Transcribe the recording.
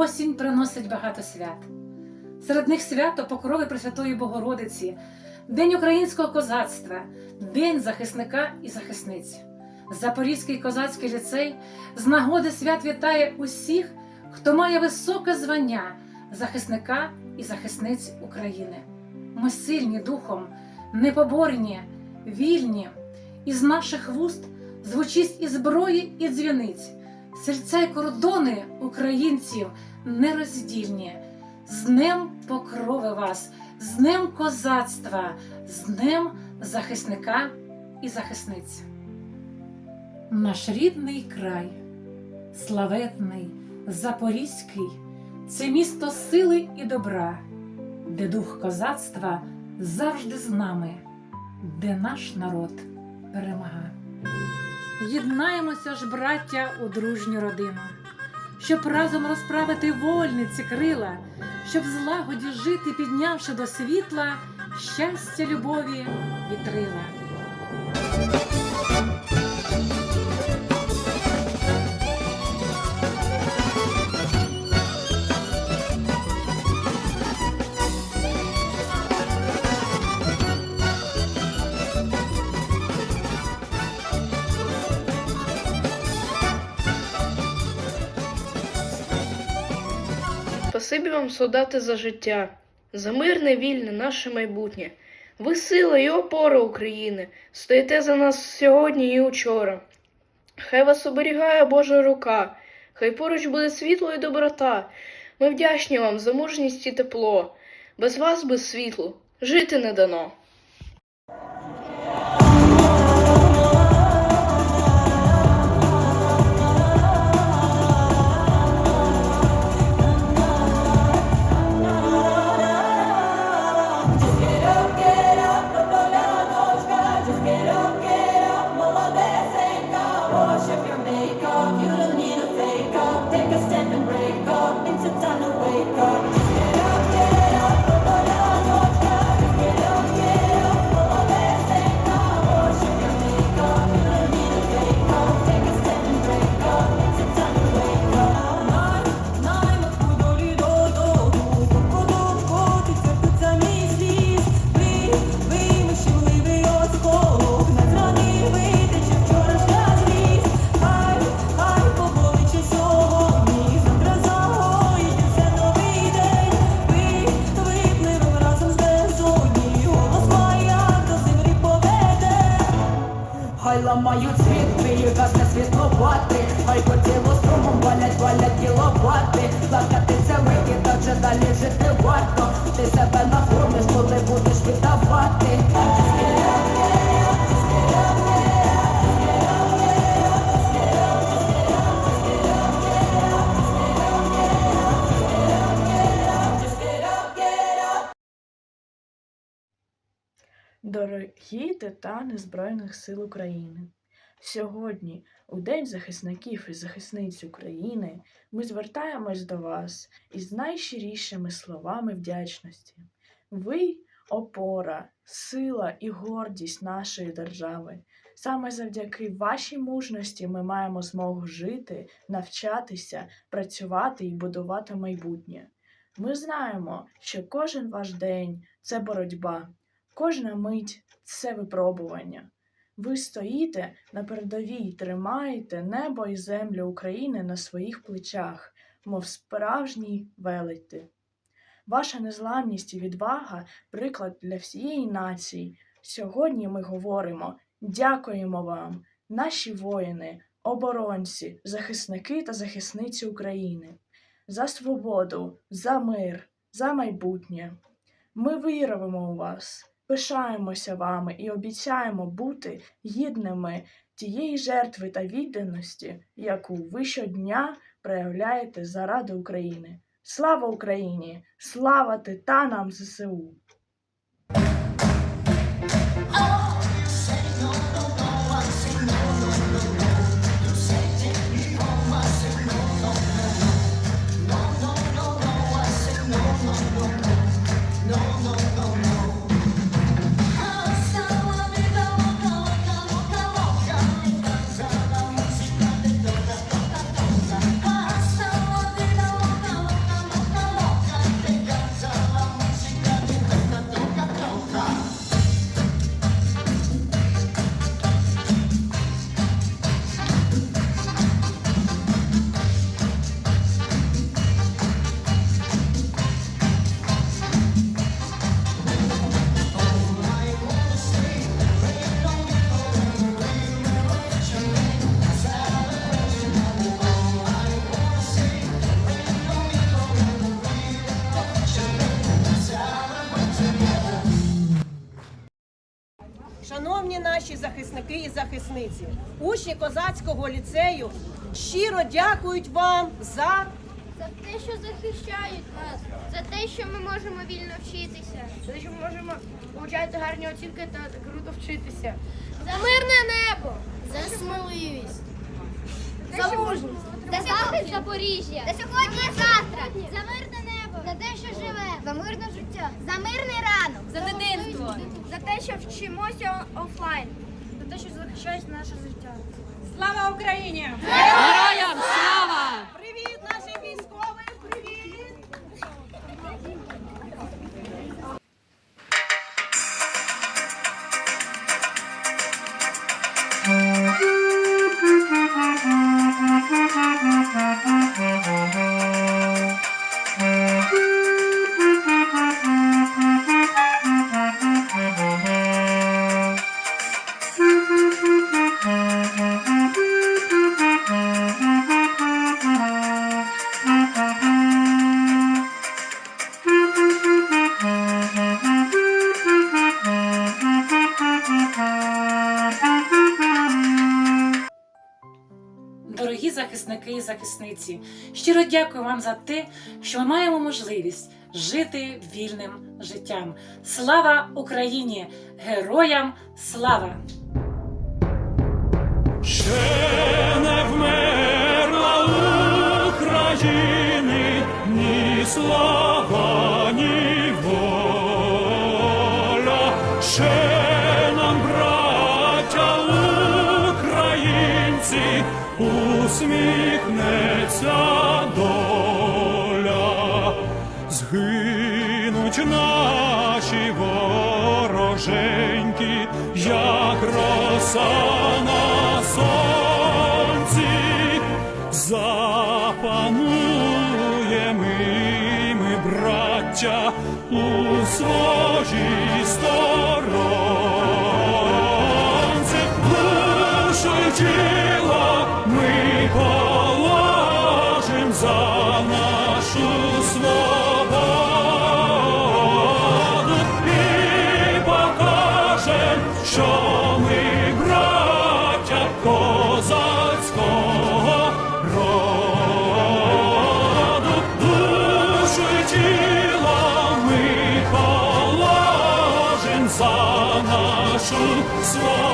осінь приносить багато свят. Серед них свято Покрови Пресвятої Богородиці, День українського козацтва, День захисника і захисниць. Запорізький козацький ліцей з нагоди свят вітає усіх, хто має високе звання захисника і захисниць України. Ми сильні духом, непоборні, вільні, із наших вуст звучить і зброї, і дзвіниць, серця й кордони українців нероздільні. З Днем покрови вас, з Днем козацтва, з Днем захисника і захисниць. Наш рідний край, славетний, запорізький, це місто сили і добра, де дух козацтва завжди з нами, де наш народ перемага. Єднаємося ж, браття, у дружню родину, щоб разом розправити вольниці крила, щоб злагоді жити, піднявши до світла щастя любові вітрила. Спасибі вам, солдати, за життя, за мирне, вільне наше майбутнє. Ви сила і опора України, стоїте за нас сьогодні і учора. Хай вас оберігає Божа рука, хай поруч буде світло і доброта. Ми вдячні вам за мужність і тепло. Без вас, без світлу, жити не дано. Світ, виїгас на світловати, хай по тілу струмом валять, валять кіловати. Плакати це викид, адже далі жити варто. Ти себе накормиш, коли будеш віддавати. Дорогі титани Збройних сил України, сьогодні, у День захисників і захисниць України, ми звертаємось до вас із найщирішими словами вдячності. Ви опора, сила і гордість нашої держави. Саме завдяки вашій мужності ми маємо змогу жити, навчатися, працювати і будувати майбутнє. Ми знаємо, що кожен ваш день це боротьба. Кожна мить це випробування. Ви стоїте на передовій, тримаєте небо і землю України на своїх плечах, мов справжні велети. Ваша незламність і відвага приклад для всієї нації. Сьогодні ми говоримо дякуємо вам, наші воїни, оборонці, захисники та захисниці України, за свободу, за мир, за майбутнє. Ми виявимо у вас, пишаємося вами і обіцяємо бути гідними тієї жертви та відданості, яку ви щодня проявляєте заради України. Слава Україні! Слава титанам ЗСУ! І захисниці, учні козацького ліцею щиро дякують вам за За те, що захищають нас, за те, що ми можемо вільно вчитися, За те, що ми можемо отримати гарні оцінки та круто вчитися. за мирне небо, за сміливість, за мужність, за захист Запоріжжя, за сьогодні і завтра, за мирне небо, за те, що живе, за мирне життя, за мирний ранок, за дитинство, за те, що вчимося офлайн, те, що захищають наше життя. Слава Україні! Привіт захисники і захисниці, щиро дякую вам за те, що ми маємо можливість жити вільним життям. Слава Україні! Героям слава! Ще не вмерла України ні слава, ні воля. Ще нам, браття українці, усміхнеться доля. Згинуть наші вороженьки, як роса на сонці, запануємо і ми, браття, у своїй сторонці, положим за нашу свободу.